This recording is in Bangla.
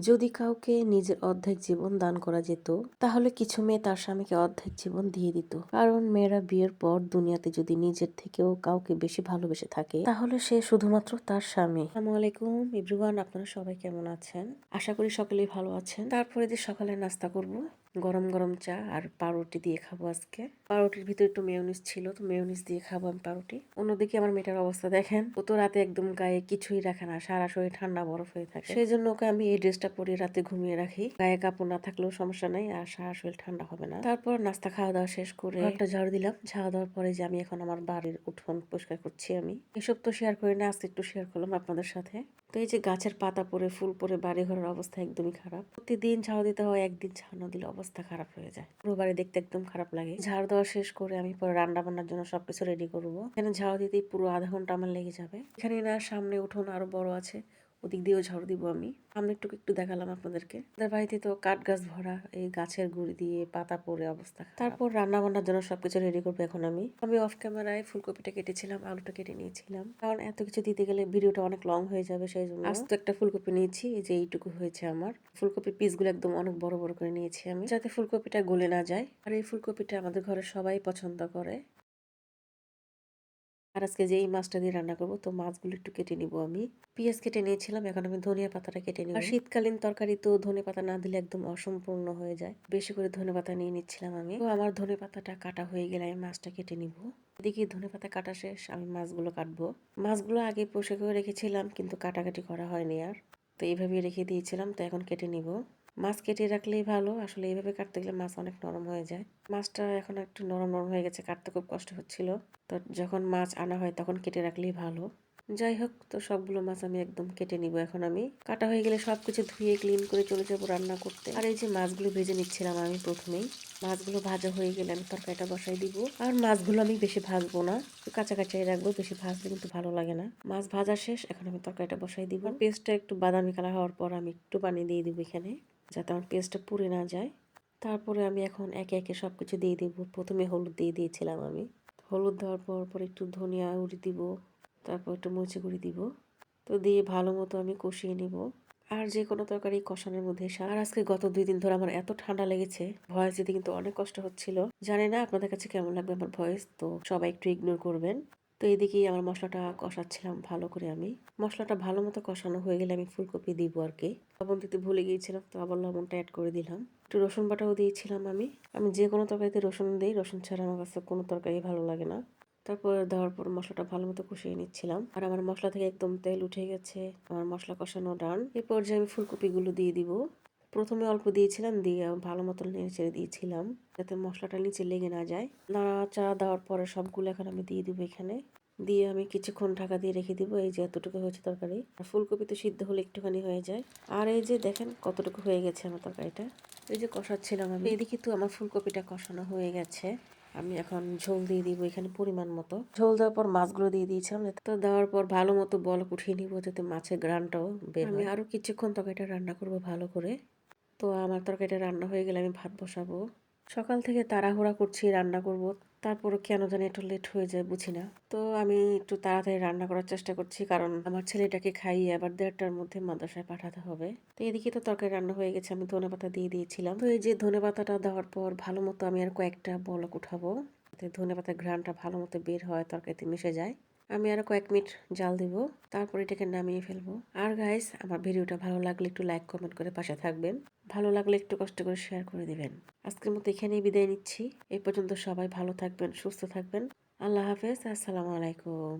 যদি কাউকে নিজের অর্ধেক জীবন দান করা যেত, তাহলে কিছু মেয়ে তার স্বামীকে অর্ধেক জীবন দিয়ে দিত। কারণ মেয়েরা বিয়ের পর দুনিয়াতে যদি নিজের থেকেও কাউকে বেশি ভালোবেসে থাকে, তাহলে সে শুধুমাত্র তার স্বামী। আলাইকুম ইব্রুয়ান আপনারা সবাই কেমন আছেন? আশা করি সকলেই ভালো আছেন। তারপরে যে সকালে নাস্তা করব গরম গরম চা আর পাউরুটি দিয়ে খাব আজকে। পাউরুটির ভিতরে একটু মেয়নিস ছিল, তো মেয়নিস দিয়ে খাব আমি পাউরুটি। অন্যদিকে আমার মেয়েটার অবস্থা দেখেন, ও তো রাতে একদম গায়ে কিছুই রাখে না, সারা শরীর ঠান্ডা বরফ হয়ে থাকে। সেই জন্য ওকে আমি এই ড্রেসটা পরে রাতে ঘুমিয়ে রাখি। গায়ে কাপড় না থাকলেও সমস্যা নাই আর সারা শরীর ঠান্ডা হবে না। তারপর নাস্তা খাওয়া দাওয়া শেষ করে একটা ঝাড়ু দিলাম। ঝাড়ু দেওয়ার পরে যে আমি এখন আমার বাড়ির উঠোন পরিষ্কার করছি আমি। এসব তো শেয়ার করি না, আজকে একটু শেয়ার করলাম আপনাদের সাথে। তো এই যে গাছের পাতা পরে ফুল পরে বাড়ি ঘরের অবস্থা একদমই খারাপ। প্রতিদিন ঝাড়ু দিতে হয়, একদিন ঝাড়ু না দিলে অবস্থা খারাপ হয়ে যায়। পুরো বাড়ি দেখতে একদম খারাপ লাগে। ঝাড়ু দেওয়া শেষ করে আমি পরে রান্না বান্নার জন্য সবকিছু রেডি করব। এখানে ঝাড়ু দিতেই পুরো আধা ঘণ্টা আমার লেগে যাবে। এখানে না, সামনে উঠোন আরও বড় আছে। ওদিক দিয়েও ঝাড়ু দিব আমি। সামনে একটু একটু দেখালাম আপনাদেরকে। আমাদের বাড়িতে তো কাঠ গাছ ভরা, এই গাছের গুড়ি দিয়ে পাতা পড়ে অবস্থা তারপর রান্না বান্নার জন্য সবকিছু রেডি করব এখন আমি। আমি অফ ক্যামেরায় ফুলকপিটা কেটেছিলাম, আলুটা কেটে নিয়েছিলাম। কারণ এত কিছু দিতে গেলে ভিডিওটা অনেক লং হয়ে যাবে, সেই জন্য আজ তো একটা ফুলকপি নিয়েছি যে এইটুকু হয়েছে আমার। ফুলকপির পিসগুলো একদম অনেক বড় বড় করে নিয়েছি আমি। যাতে ফুলকপিটা গলে না যায়। আর এই ফুলকপিটা আমাদের ঘরে সবাই পছন্দ করে। আর আজকে যে এই মাছটা দিয়ে রান্না করব, তো মাছগুলো একটু কেটে নিব আমি। পেঁয়াজ কেটে নিয়েছিলাম, এখন আমি ধনিয়া পাতাটা কেটে নিব। শীতকালীন তরকারি তো ধনে পাতা না দিলে একদম অসম্পূর্ণ হয়ে যায়। বেশি করে ধনে পাতা নিয়ে নিচ্ছিলাম আমি। তো আমার ধনে পাতাটা কাটা হয়ে গেলে আমি মাছটা কেটে নিব। এদিকে ধনে পাতা কাটা শেষ, আমি মাছগুলো কাটবো। মাছগুলো আগে পোষে করে রেখেছিলাম, কিন্তু কাটাকাটি করা হয়নি আর। তো এইভাবেই রেখে দিয়েছিলাম, তো এখন কেটে নিব। মাছ কেটে রাখলেই ভালো। আসলে এইভাবে কাটতে গেলে মাছ অনেক নরম হয়ে যায়। মাছটা এখন একটু নরম নরম হয়ে গেছে, কাটতে খুব কষ্ট হচ্ছিল। তো যখন মাছ আনা হয় তখন কেটে রাখলেই ভালো। যাই হোক, তো সবগুলো মাছ আমি একদম কেটে নিব এখন আমি। কাটা হয়ে গেলে সব কিছু ধুয়ে ক্লিন করে চলে যাব রান্না করতে। আর এই যে মাছগুলো ভেজে নিচ্ছিলাম আমি প্রথমেই, মাছগুলো ভাজা হয়ে গেলে আমি তরকারিটা বসাই দিব। আর মাছগুলো আমি বেশি ভাজবো না কাঁচা কাঁচাই রাখব, বেশি ভাজলে কিন্তু ভালো লাগে না। মাছ ভাজা শেষ, এখন আমি তরকারিটা বসাই দিব। পেস্টটা একটু বাদামি কালার হওয়ার পর আমি একটু পানি দিয়ে দিব এখানে। যাতে আমার পেস্টটা পুড়ে না যায়। তারপরে আমি এখন একে একে সব কিছু দিয়ে দিব। প্রথমে হলুদ দিয়ে দিয়েছিলাম আমি। হলুদ দেওয়ার পর পর একটু ধনিয়া উড়ি দিব, তারপর একটু মরিচি গুঁড়ি দিব। তো দিয়ে ভালো মতো আমি কষিয়ে নিব। আর যে কোনো তরকারি কষানোর মধ্যে আর আজকে গত দুই দিন ধরে আমার এত ঠান্ডা লেগেছে। ভয়েস দিতে কিন্তু অনেক কষ্ট হচ্ছিল। জানি না আপনাদের কাছে কেমন লাগবে আমার ভয়েস, তো সবাই একটু ইগনোর করবেন। তো এদিকেই আমার মশলাটা কষাচ্ছিলাম ভালো করে আমি। মশলাটা ভালো মতো কষানো হয়ে গেলে আমি ফুলকপি দিব আর কি। লবণ দিতে ভুলে গিয়েছিলাম, তো আবার লবণটা অ্যাড করে দিলাম। একটু রসুন বাটাও দিয়েছিলাম আমি। আমি যে কোনো তরকারিতে রসুন দিই, রসুন ছাড়া আমার কাছে কোনো তরকারি ভালো লাগে না। তারপর দেওয়ার পর মশলাটা ভালো মতো কষিয়ে নিচ্ছিলাম। আর আমার মশলা থেকে একদম তেল উঠে গেছে, আমার মশলা কষানো ডান এই পর্যায়ে আমি ফুলকপিগুলো দিয়ে দিব প্রথমে অল্প দিয়েছিলাম দিয়ে ভালো মতো ছেড়ে দিয়েছিলাম যাতে মশলাটা নিচে লেগে না যায়। নাড়াচাড়া দেওয়ার পরে সবগুলো এখন আমি দিয়ে দিব এখানে। দিয়ে আমি কিছুক্ষণ ঢাকা দিয়ে রেখে দিব এই যে এতটুকু হয়েছে তরকারি। আর ফুলকপি তো সিদ্ধ হলে একটুখানি হয়ে যায়। আর এই যে দেখেন কতটুকু হয়ে গেছে আমার তরকারিটা। এই যে কষাচ্ছিলাম আমি। এদিকে তো আমার ফুলকপিটা কষানো হয়ে গেছে। আমি এখন ঝোল দিয়ে দিব এখানে পরিমাণ মতো। ঝোল দেওয়ার পর মাছগুলো দিয়ে দিয়েছিলাম তো দেওয়ার পর ভালো মতো বল উঠিয়ে নিব যাতে মাছের গ্রানটাও বের আমি আরও কিছুক্ষণ তরকারিটা রান্না করব ভালো করে। তো আমার তরকারিটা রান্না হয়ে গেলে আমি ভাত বসাবো। সকাল থেকে তাড়াহুড়া করছি, রান্না করব। তারপরও কেন জানি একটু লেট হয়ে যায়, বুঝি না। তো আমি একটু তাড়াতাড়ি রান্না করার চেষ্টা করছি, কারণ আমার ছেলেটাকে খাইয়ে আবার দেড়টার মধ্যে মাদ্রাসায় পাঠাতে হবে। তো এদিকে তো তরকারি রান্না হয়ে গেছে, আমি ধনে পাতা দিয়ে দিয়েছিলাম। তো এই যে ধনে পাতাটা দেওয়ার পর ভালো মতো আমি আর কয়েকটা বলক উঠাবো ধনে পাতার ঘ্রানটা ভালো মতো বের হয়, তরকারিতে মিশে যায়। আমি আরও কয়েক মিনিট জাল দিব, তারপর এটাকে নামিয়ে ফেলব। আর গাইস আমার ভিডিওটা ভালো লাগলে একটু লাইক কমেন্ট করে পাশে থাকবেন। ভালো লাগলে একটু কষ্ট করে শেয়ার করে দিবেন। আজকের মতো এখানেই বিদায় নিচ্ছি। এ পর্যন্ত সবাই ভালো থাকবেন, সুস্থ থাকবেন। আল্লাহ হাফেজ, আসসালামু আলাইকুম।